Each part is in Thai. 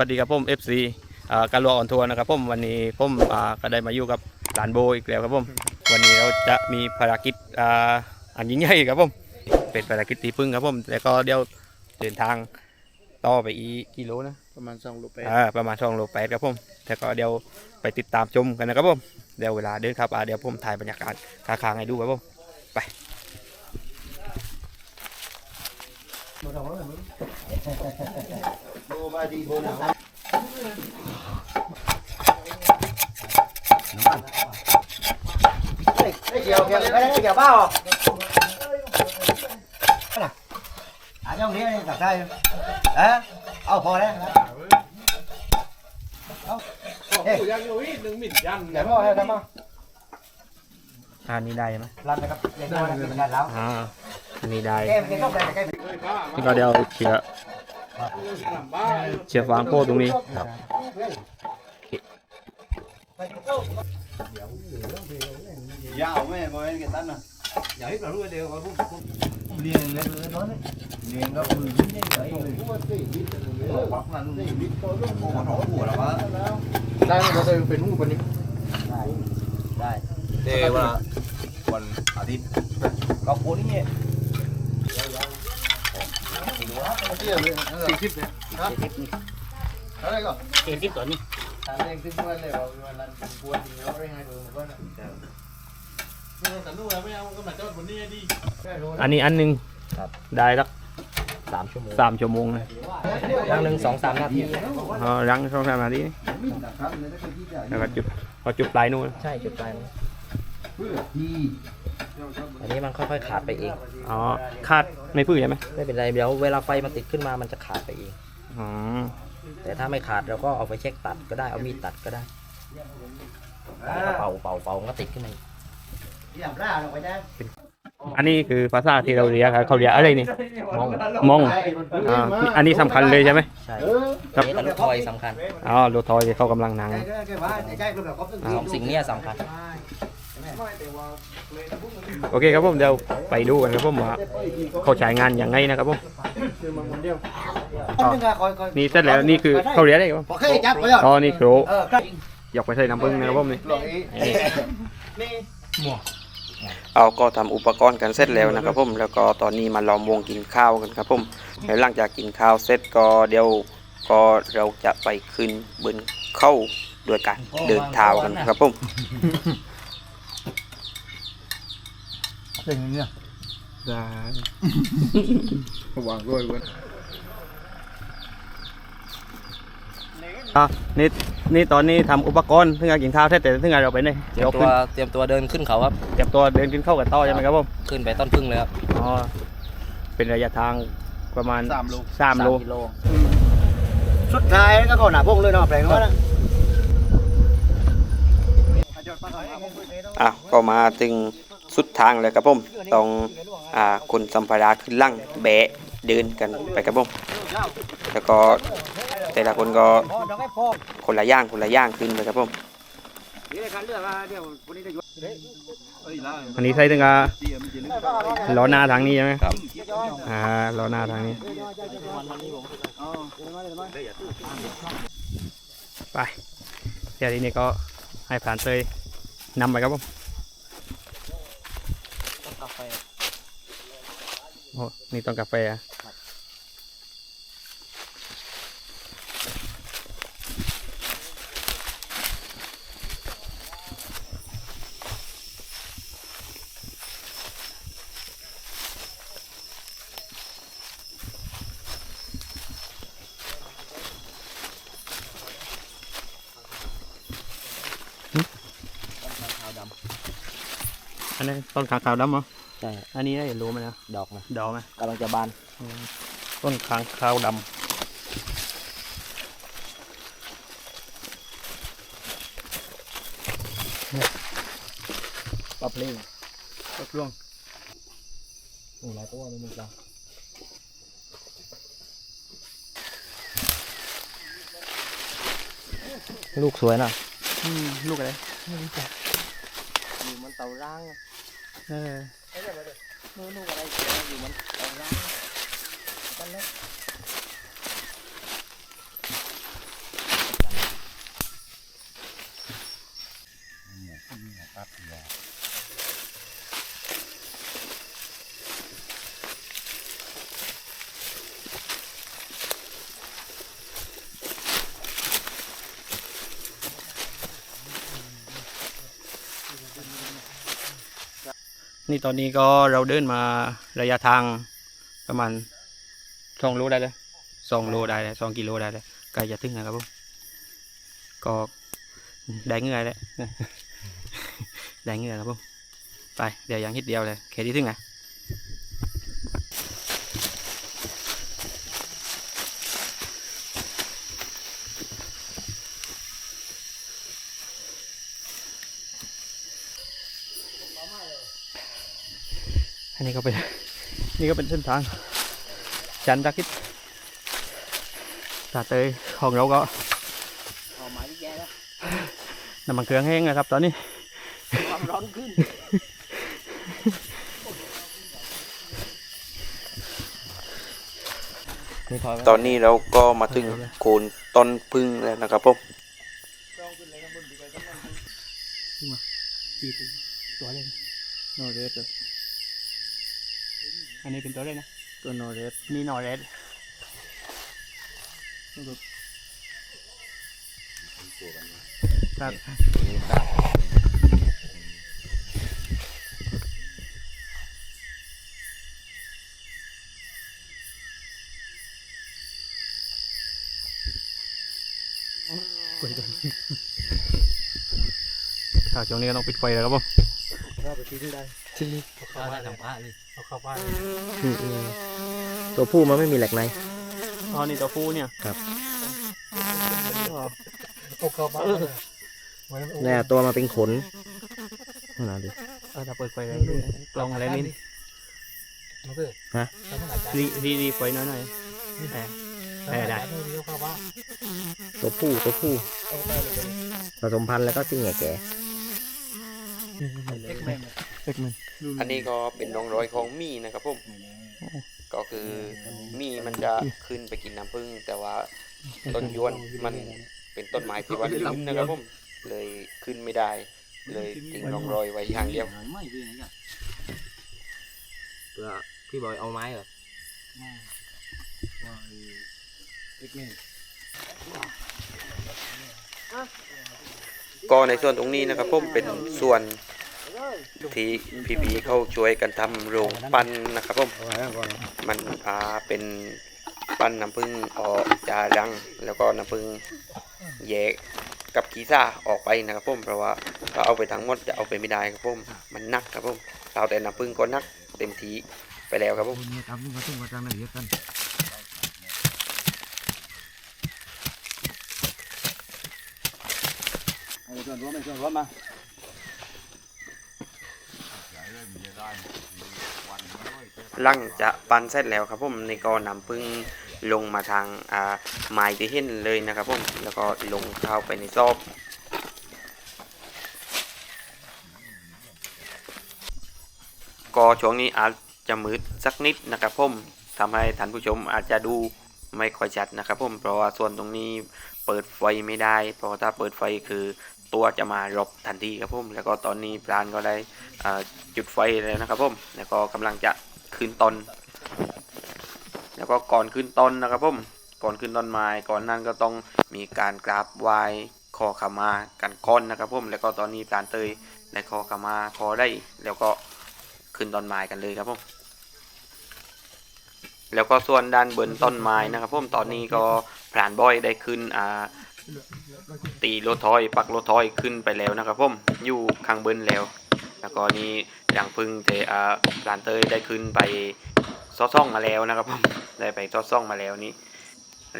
วัสดีครับผม FC อ่าการลัวออนทัวร์นะครับผมวันนี้ผมอ่าก็ได้มาอยู่กับหลานโบอีกแล้วครับผมวันนี้เราจะมีภารกิจอ่าอันยิ่งใหญ่ครับผมเป็นภารกิจตีพึ่งครับผมแล้วก็เดี๋ยวเดินทางต่อไปอีกกิโลนะประมาณสองโลไปอ่าประมาณช่องโลแปดครับผมแล้วก็เดี๋ยวไปติดตามชมกันนะครับผมเดี๋ยวเวลาเดินครับอ่าเดี๋ยวผมถ่ายบรรยากาศค้างๆให้ดูครับผมไป โบมาดีโบนะไม่เกี่ยวเกี่ยวไม่ได้เกี่ยวเปล่าอ่ะย่องนี้ตัดได้เอ๊ะเอาพอแล้วเอาเฮ้ยยังอยู่อีกหนึ่งมิลยันเดี๋ยวพ่อให้ทำมา อ่านี่ได้ไหม รันนะครับเดี๋ยวพ่อเป็นการแล้ว อ่าอันนี้ได้ แก้มแก้มต้องได้แก้ม นี่ก็เดี๋ยวเชียร์เชียร์ฟางโป้ตรงนี้ครับยาวไหมบอยกันตั้นน่ะอย่าให้เรารู้เดียวว่าพวกเรียนเลยเลยน้อยเรียนก็มือยิ้มได้เลยปักนั่นนี่มิดตัวลูกหัวหอหัวแล้ววะได้มันจะเป็นหูปนี้ได้เดว่าวันอาทิตย์ก็โคนี่เนี่ย สี่สิบเนี่ยอะไรก็ทางเองขึ้นมาเลยว่าวันนั้นควรมีร้อยให้ดูก็นะอันนี้อันหนึงได้สักสามชั่วโมงสามชั่วโมงนะครั้งหนึ่งสองสามนาทีอ๋อรังช่องสามนาทีแล้วก็จุดพอจุดปลายนู่นใช่จุดปลายมันที่ อันนี้มันค่อยๆขาดไปเองอ๋อคาดไม่พื้นใช่ไหมไม่เป็นไรเดี๋ยวเวลาไฟมันติดขึ้นมามันจะขาดไปเองอ๋อแต่ถ้าไม่ขาดเราก็เอาไปเช็คตัดก็ได้เอามีดตัดก็ได้แล้วก็เป่าเป่าเป่ามันก็ติดขึ้นมาอีกที่ทำร่าลงไปได้อันนี้คือภาษาที่เราเรียกครับเขาเรียกอะไรนี่มองมองอ่าอันนี้สำคัญเลยใช่ไหมใช่ครับนี่ตะลุทอยสำคัญอ๋อรถทอยที่เขากำลังนั่งใช่ใช่ว่าใช่รูปแบบครบทั้งสองสิ่งเนี้ยสำคัญ โอเคครับผมเดี๋ยวไปดูกันครับผมว่าเขาใช้งานอย่างไงนะครับผมต้องคอยคอยนี่เสร็จแล้วนี่คือเขาเรียกอะไรครับโอเคจับไปแล้วอ๋อนี่โครเออครับอยากไปใส่น้ำผึ้งนะครับผมนี่หลอกอีนี่เอาก็ทำอุปกรณ์กันเสร็จแล้วนะครับผมแล้วก็ตอนนี้มาล้อมวงกินข้าวกันครับผมแล้วหลังจากกินข้าวเสร็จก็เดี๋ยวก็เราจะไปขึ้นบนเข้าด้วยการเดินเท้ากันครับผม เป็นอย่างนี้วางด้วยเว้ยอะนี่นี่ตอนนี้ทำอุปกรณ์เพิ่งจะกินข้าวเสร็จแต่เพิ่งจะเราไปไหนเตรียเดี๋ยมวตัขึ้วนเตรียมตัวเดินขึ้นเขาครับเตรียมตัวเดินกินข้าวกับต่อใช่ไหมครับผมขึ้นไปต้นพึ่งเลยครับอ๋อเป็นระยะทางประมาณสามโลสามโลกิโลสุดท้ายก็ก่อนหนาพงเลยเนาะแปลงว่านะอะก็มาถึง สุดทางเลยครับผมต้องอ่าคนสัมภาระขึ้นล่างแบะเดินกันไปครับผมแล้วก็แต่ละคนก็พอต้องให้พอคนละย่างคนละย่างขึ้นไปครับผมเดี๋ยวการเลือกเดี๋ยวคนนี้จะอยู่อันนี้ใส่ถึงอะล้อหน้าทางนี้ใช่ไหมครับอ่าล้อหน้าทางนี้ ไปเดี๋ยวทีนี้ก็ให้ผ่านเตยนำไปครับผมโอ้ นี่ต้องกาแฟอะอันนี้ต้นขางขาวดำเหรอ ใช่อันนี้ได้รู้ไหมนะดอกนะดอกไหมกำลังจะบานต้นขางขาวดำปลาเพลงปลาพลวงโอ้หลายตัวเลยมันจ้าลูกสวยนะอืมลูกอะไรไม่รู้จักอยู่มันเต่าร่างเออ นู่นอะไรอยู่มันเต่าร่างกันแล้วนี่ นี่ตอนนี้ก็เราเดินมาระยะทางประมาณสองโลได้เลยสองโลได้เลยสองกิโลได้เลยใกล้จะถึงนะครับผมก็ได้เงื่อแล้วได้เงื่อครับผมไปเดี๋ยวยังนิดเดียวเลยแค่ที่ถึงไง นนี้ก็เป็นนี่ก็เป็นเส้นทางจันทร์ตะคิดตาเตยของเราก็เอาไม้แย่แล้วน้ำมันเครื่องแห้งนะครับ ตอนนี้ความร้อนขึ้นตอนนี้เราก็มาถึงโคนต้นพึ่งแล้วนะครับผมกี่ตัวเลยโนเรส อันนี้เป็นตัวเลยนะ ตัวโนเรสนี่โนเรสครับคุยกันข่าวช่วงนี้ก็ต้องปิดไฟแล้วครับผมเราไปทิ้งได้ที่ เข้าบ้านทำผ้าเลยเอาเข้าบ้านตัวผู้มันไม่มีเหล็กในอ๋อนี่ตัวผู้เนี่ยเอาเข้าบ้านเลยไว้มันเนี่ยตัวมันเป็นขนนั่นนะดิเออถ้าเปิดไฟได้กลองอะไรนี่มันก็ฮะทำให้หลายใจรีรีรีไฟน้อยหน่อยเออได้ได้เดี๋ยวเข้าบ้านตัวผู้ตัวผู้เอาไปเลยผสมพันธุ์แล้วก็สิ้นแก่แก่เอ็ กแม่งเล็กมัน อันนี้ก็เป็นร่องรอยของมีนะครับผมก็คือมีมันจะขึ้นไปกินน้ำผึ้งแต่ว่าต้นยวนมันเป็นต้นไม้ที่ว่าลิ้นนะครับผมเลยขึ้นไม่ได้ เลยทิ้งร่องรอยไว้อย่างเดียวเพื่อพี่บอยเอาไม้เหรอเอ็กแม่งก็ในส่วนตรงนี้นะครับผมเป็นส่วน ที่พี่ๆเขาช่วยกันทำโรงปั้นนะครับผมเอาไว้ก่อนมันอ่าเป็นปั้นน้ำผึ้งออกจารัง แล้วก็น้ำผึ้งแยกกับกีซ่าออกไปนะครับผมเพราะว่าถ้าเอาไปทั้งหมดจะเอาไปไม่ได้ครับผมมันหนักครับผมเราแต่น้ำผึ้งก็หนักเต็มทีไปแล้วครับผมคนนี้ทำนี่มาถึงมาจังไหนเยอะกันเอาส่วนรวมไปส่วนรวมมา หลังจะปั้นเสร็จแล้วครับผมในก็นำผึ้งลงมาทางอ่าไม้ที่เห็นเลยนะครับผมแล้วก็ลงเข้าไปในซอบก็ช่วงนี้อาจจะมืดสักนิดนะครับผมทำให้ท่านผู้ชมอาจจะดูไม่ค่อยชัดนะครับผมเพราะว่าส่วนตรงนี้เปิดไฟไม่ได้ เพราะถ้าเปิดไฟคือ ตัวจะมารบทันทีครับผมแล้วก็ตอนนี้พรานก็ได้จุดไฟแล้วนะครับผมแล้วก็กำลังจะขึ้นต้นแล้วก็ก่อนขึ้นต้นนะครับผมก่อนขึ้นต้นไม้ก่อนนั้นก็ต้องมีการกราบไหว้ขอขมากันก้อนนะครับผมแล้วก็ตอนนี้พรานเตยได้ขอขมาขอได้ แล้วก็ขึ้นต้นไม้กันเลยครับผมแล้วก็ส่วนด้านบนต้นไม้นะครับผมตอนนี้ก็พรานบอยได้ขึ้นอ่า ตีรถทอยปักรถทอยขึ้นไปแล้วนะครับผมอยู่ข้างบนแล้ว แล้วก็นี่ดังพึ่งเต่อ่าพรานเตยได้ขึ้นไปซอซ่องมาแล้วนะครับผมได้ไปซอซ่องมาแล้วนี่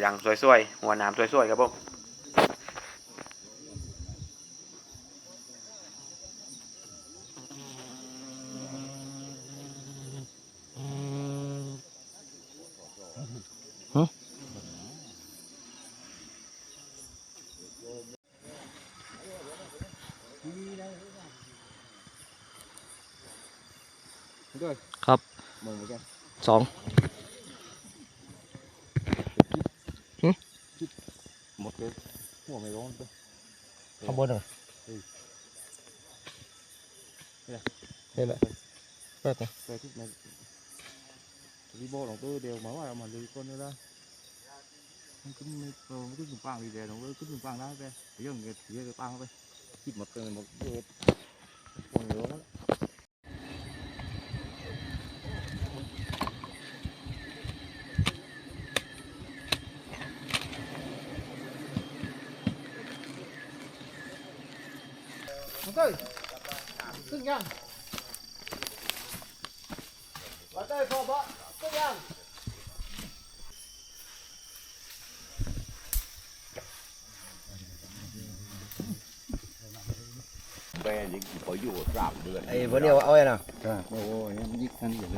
างสวยๆหัวน้ำสวยๆครับผม ด้วย ครับ มองไปกัน สองหมดเลยหัวไม่ร้อนเลยข้างบนเหรอเห็นแล้วแป๊บนึงไปทุกในรีโบของตัวเดียวมาว่าเรามาเลยคนนี้ละมันขึ้นไม่โตมันขึ้นถึงปังดีเดียวเราขึ้นถึงปั nhang. Vào đây phò bọ. Tức nhang. แปรยังขออยู่สามเดือนไอ้วันเดียวเอาไอ้น่ะครับโอ้ยมันยิกนั่นอยู่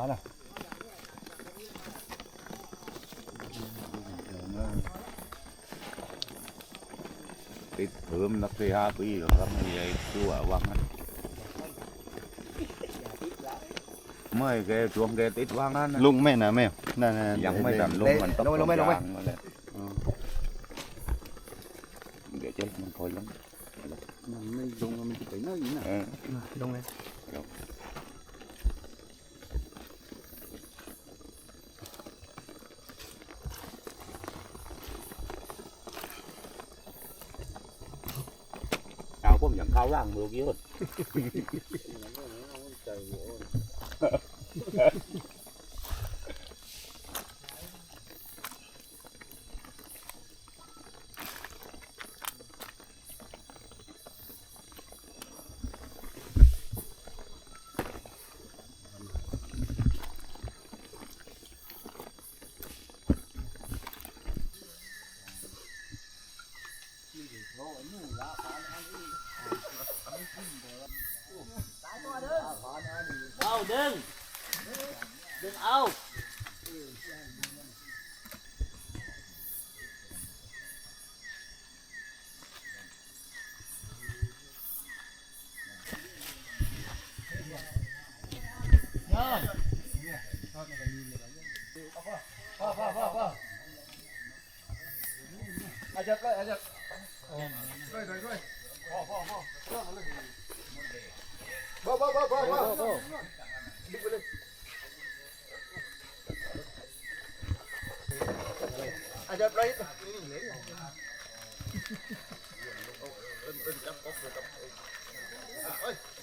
quá rồi cái thơm nó thuê ha quý vị lắm như vậy chú ở quăng anh. Mới cái chuông ghé tít quăng anh. Lung mẹ nè mẹ. Nè nè dặn mấy đàn lung mình tóc lung mẹ lung mẹ để chết mình thôi lắm. Mình lung mình chỉ tính nó gì nè lung em. ร่างเข้าร่างมือกี้คน ดึง ดึงเอา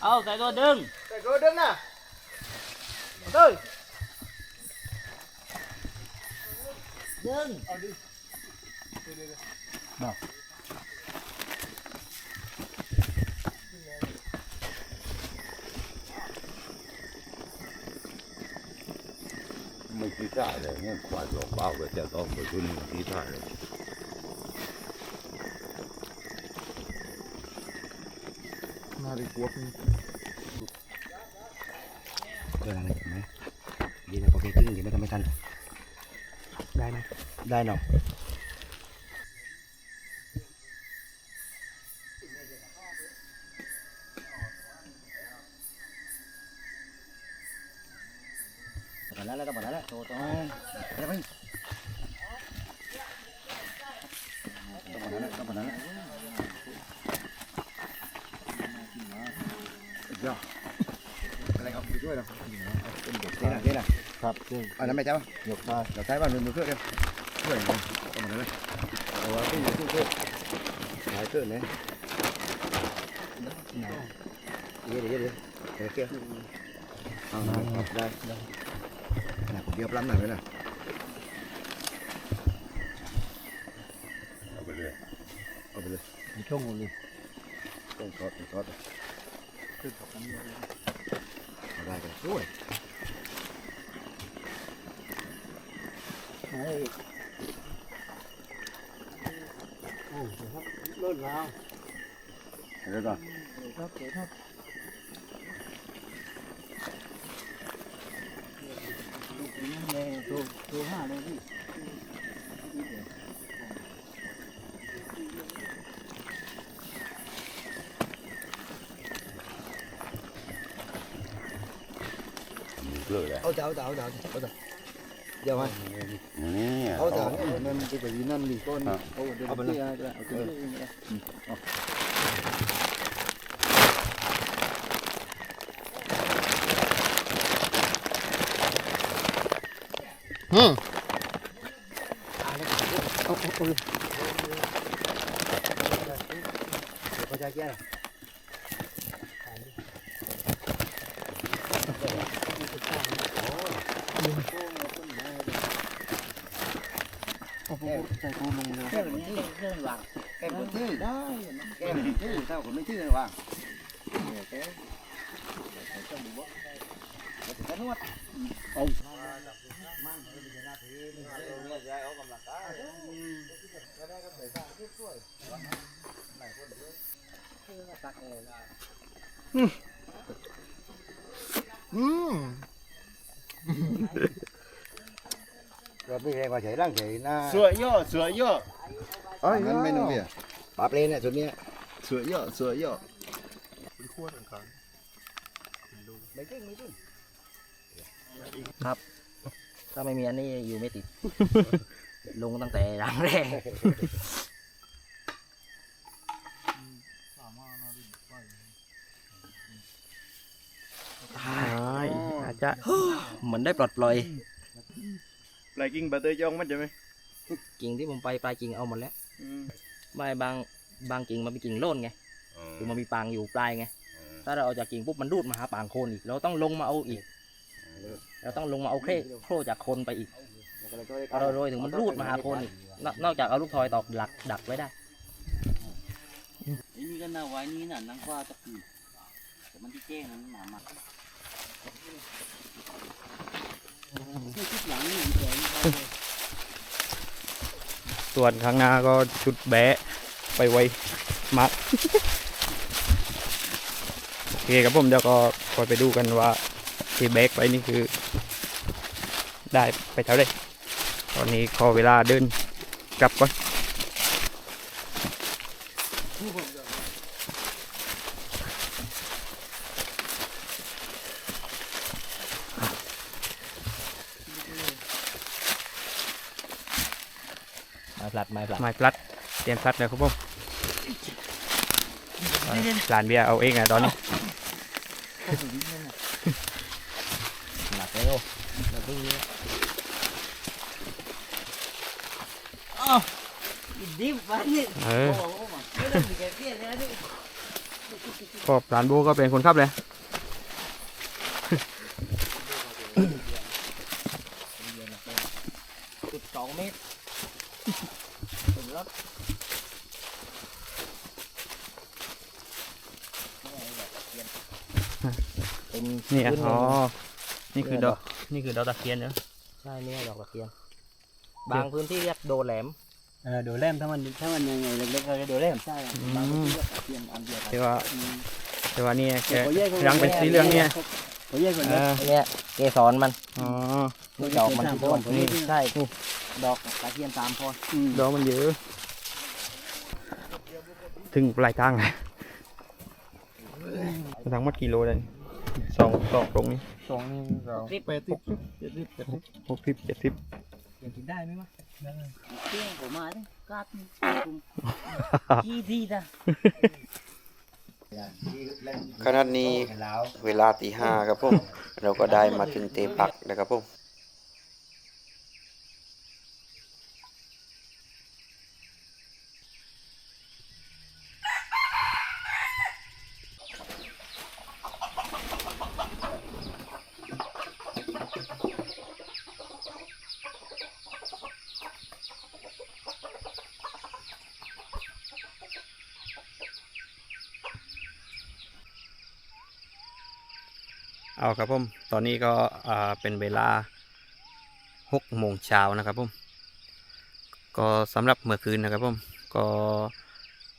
เอาใส่ตัวดึง Để rồi đứng nè. Tới. ดึงไม่กีตาร์เลยเนี่ยควาย หลอกเบาเลยจะต้องไปขึ้นกีตาร์เลย Mà đi cuốc. เกิดอะไรไหมดีนะโอเคกิ้งดีไม่ทำไม่ทันได้ไหมได้เนาะปนั้นแล้วปนั้นแล้วโตโตเดี๋ยวไปต้องปนั้นแล้วต้องปนั้นแล้ว อะไรครับไปช่วยเรานี่นะนี่นะครับอันนั้นไม่ใช่ปะ Ngược tay. เราใช้บ้านมือมือเครื่องเดียวเครื่องเลยต้องมาเลยเอาไว้ที่อยู่ที่เครื่องหลายเครื่องเนี่ยเดี๋ยวเดี๋ยวเดี๋ยวเดี๋ยวเกี่ยวเอาได้ได้นะผมเดียวปล้ำหน่อยไว้นะเอาไปเลยเอาไปเลย Trông rồi liền. ต้องทอดต้องทอด เอาได้กันด้วย Lên nào. เดี๋ยว ก่อน Thấp để thấp. เอาเจ้าเจ้าเจ้าเอาเจ้าเดี๋ยวมา นี่ เอาเจ้านั่นจะไปนั่น หลีก้อนเอาเดี๋ยวเอาไปเลยเอาไปเลยแก้มันชื่อแก้มันวางแก้มันชื่อได้แก้มันชื่เท่ากับไม่ชื่อวางแก้แก้นวดเอา rồi bây giờ mà chạy đang chạy na สวยย่อสวยย่องั้นไม่นุ่มเนี่ย bà lên này chỗ nia สวยย่อสวยย่อถ้าไม่มีอันนี้อยู่ไม่ติด ลงตั้งแต่รังแรกใช่อาจจะเหมือนได้ปลดปล่อย ปลายกิ้งบัตเตอร์ยองมันจะไหมกิ่งที่ผมไปปลายกิ่งเอาหมดแล้วไม่บางบางกิ่งมันเป็นกิ่งโล่นไงคือมันมีปางอยู่ปลายไงถ้าเราเอาจากกิ่งปุ๊บมันรูดมาหาปางโคนอีกเราต้องลงมาเอาอีกเราต้องลงมาเอาเครโครจากโคนไปอีกพอเราโรยถึงมันรูดมาหาโคนอีกนอกนอกจากเอาลูกทอยตอกหลักดักไว้ได้นี่ก็น่าไว้นี่น่ะนังว่าจะปีแต่มันที่แจ้งมันหนามักที่ทุก ส่วนข้างหน้าก็ชุดแบะไปไว้มัดโอเคครับผมเดี๋ยวก็คอยไปดูกันว่าที่แบกไปนี่คือ ได้ไปเท่าไหรตอนนี้ขอเวลาเดินกลับก่อน ไม้พลัดไม้พลัด ไม้พลัดเต รียมพลัดเลยครับผมหลานเบียร์เอาเองอะตอนนี้หนักเร็วเราเพิ่งนี้ดิบวันนี้เออโอ้โหไม่ต้องมีแกเปลี่ยนนะนี่ก็หลานโบก็เป็นคนขับเลย จุดสองเมตรถึงรถเป็ นนี่อะพื้นอ๋อดินี่คือดอก นี่คือดอกตะเคียนเนอะใช่เนี่ยดอกตะเคียน บางพื้นที่เรียกโดแหลมเออดูแลมถ้ามันถ้ามันยังไงเล็กๆก็ดูแลมใช่บางพื้นที่เทียมอันเดียวกันแต่ว่าแต่ว่านี่แกเขาแยกรังเป็นสีเหลืองเนี่ยเขาแยกกันเอเลยอเนี่ยเกสรมันอ๋อนี่ดอกมันที่ต้นนี่ใช่นี่ดอกตะเคียนสามพอดอกมันเยอะ ถึงปลายทางเลยทั้งหมดกิโลเลย สองสองตรงนี้สองนี่เราสิบแปดสิบเจ็ดสิบแปดสิบหกสิบเจ็ดสิบยังกินได้ไหมวะเที่ยงผมมาดิกาดยี่ที่จ้ะขณะนี้เวลาตีห้าครับผมเราก็ได้มาถึงเตปักนะครับผม เอาครับผมตอนนี้ก็เป็นเวลาหกโมงเช้านะครับผมก็สำหรับเมื่อคืนนะครับผมก็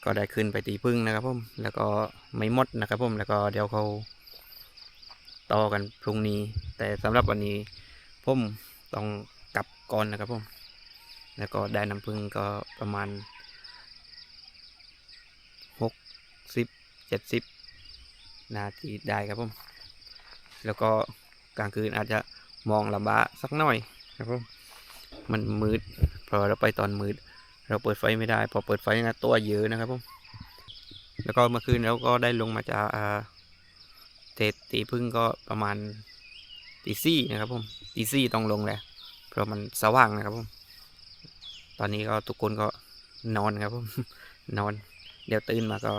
ก็ได้ขึ้นไปตีพึ่งนะครับผมแล้วก็ไม่หมดนะครับผมแล้วก็เดี๋ยวเขาต่อกันพรุ่งนี้ แต่สำหรับวันนี้ผมต้องกลับก่อนนะครับผมแล้วก็ได้น้ำผึ้งก็ประมาณหกสิบเจ็ดสิบนาทีได้ครับผม แล้วก็กลางคืนอาจจะมองลำบากสักหน่อยครับผมมันมืดเพอเราไปตอนมืด เราเปิดไฟไม่ได้ พอเปิดไฟนะตัวเยอะนะครับผมแล้วก็เมื่อคืนเราก็ได้ลงมาจากเทศตีพึ่งก็ประมาณตีสี่นะครับผมตีสี่ต้องลงแหละเพราะมันสว่างนะครับผมตอนนี้ก็ทุกคนก็นอนครับผมนอน เดี๋ยวตื่นมาก็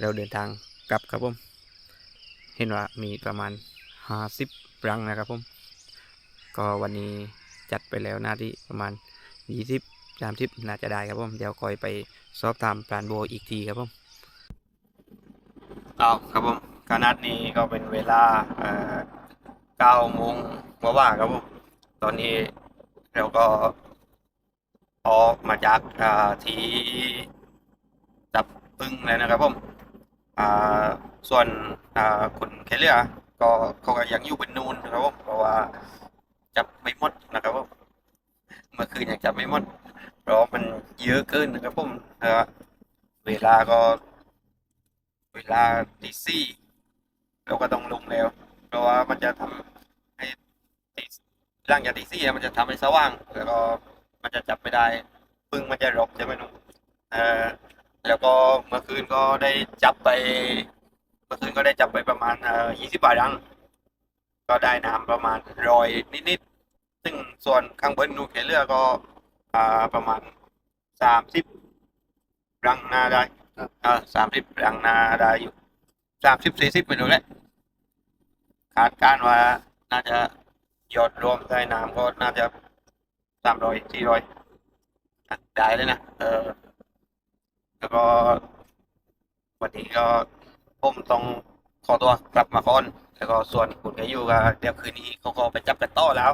เราเดินทางกลับครับผมเห็นว่ามีประมาณ ห้าสิบรังนะครับผม ก็วันนี้จัดไปแล้วหน้าที่ประมาณยี่สิบสามสิบน่าจะได้ครับผม เดี๋ยวคอยไปสอบถามปลานโบอีกทีครับผมเอาครับผมขนาดนี้ก็เป็นเวลาเก้าโมงกว่าๆครับผม ตอนนี้เราก็ออกมาจากที่จับพึ่งเลยนะครับผมส่วนคนแคเรือ ก็เขาก็ยังอยู่บนนูนนะครับผมเพราะว่าจับไม่หมดนะครับผมเมื่อคืนยังจับไม่หมดเพราะมันเยอะเกินนะครับผมเอ่อเวลาก็ เวลาตีสี่เราก็ต้องลงแล้ว เพราะว่ามันจะทำให้ตีหลังจากตีสี่มันจะทำให้สว่าง แล้วก็มันจะจับไม่ได้พึ่งมันจะรกใช่ไหมนุ๊กเอ่อแล้วก็เมื่อคืนก็ได้จับไป มื่อคืนก็ได้จับไปประมาณเอ่อยี่สิบบาทรังก็ได้น้ำประมาณร้อยนิดๆ ซึ่งส่วนข้างบนนูนเขเรือก็อ่าประมาณสามสิบรังนาได้เออสามสิบรังนาได้อยู่สามสิบสี่สิบไม่รู้แหละคาดการณ์ว่าน่าจะยอดรวมได้น้ำก็น่าจะสามร้อยสี่ร้อยได้เลยนะ เออ แล้วก็วันนี้ก็ ผมต้องขอตัวกลับมาก่อน แล้วก็ส่วนคุณก็อยู่กับเดี๋ยวคืนนี้เขาก็ไปจับกันต่อแล้ว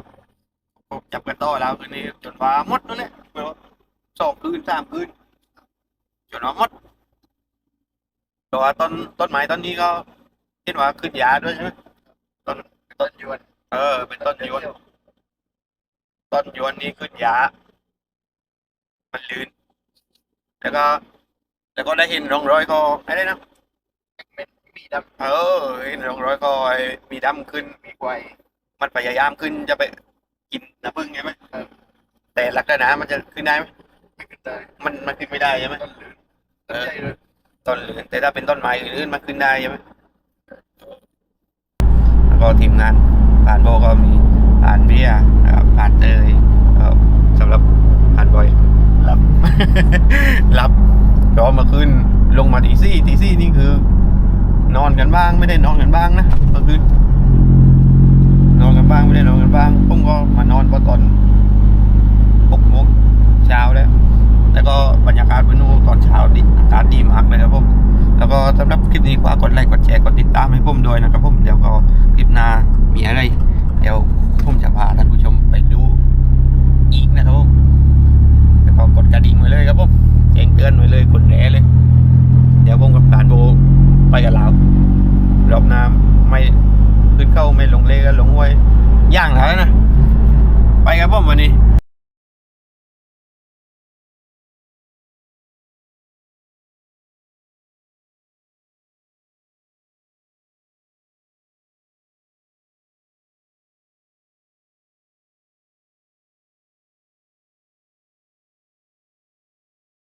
จับกันต่อแล้วคืนนี้จนว่าหมดนั่นแหละสองคืนสามคืนจนว่าหมดแต่ว่าต้นต้นไม้ต้นนี้ก็เห็นว่าขึ้นยาด้วยใช่ไหมต้นต้นยวน เออ เป็นต้นยวน ต้นยวนนี่ขึ้นยา มันลื่น แล้วก็ แล้วก็ได้เห็นร่องรอยก็อะไรนะ มีดำเออเห็นร่องรอยก็ไอ้มีดำขึ้นมีไกวมันพยายามขึ้นจะไปกินน้ำผึ้งใช่ไหมแต่ลักษณะมันจะขึ้นได้ไหมมันมันขึ้นไม่ได้ใช่ไหมเออต้นเหลืองแต่ถ้าเป็นต้นไม้อื่นๆมันขึ้นได้ใช่ไหมแล้วก็ทีมงานผ่านโบก็มีผ่านเบียร์นะครับผ่านเตยก็สำหรับผ่านบอยรับรับก็เมื่อคืนลงมาตีสี่ตีสี่นี่คือ นอนกันบ้าง ไม่ได้นอนกันบ้างนะเมื่อคืนนอนกันบ้างไม่ได้นอนกันบ้างผมก็มานอนพอตอนหกโมงเช้าแล้วแล้วก็บรรยากาศวันนู้นตอนเช้าดีอากาศดีมากเลยครับผมแล้วก็สำหรับคลิปนี้ฝากกดไลค์กดแชร์กดติดตามให้ผมด้วยนะครับผมเดี๋ยวก็คลิปหน้ามีอะไร เดี๋ยวผมจะพาท่านผู้ชมไปดูอีกนะครับผมแล้วก็กดกระดิ่งไว้เลยครับผมแจ้งเตือนไว้เลยกดแหนเลย เดี๋ยวผมกับการโบไปกับเรา รอบน้ำไม่ขึ้นเข้าไม่ลงเลก็ลงห้วยย่างแล้วนะ ไปครับผมวันนี้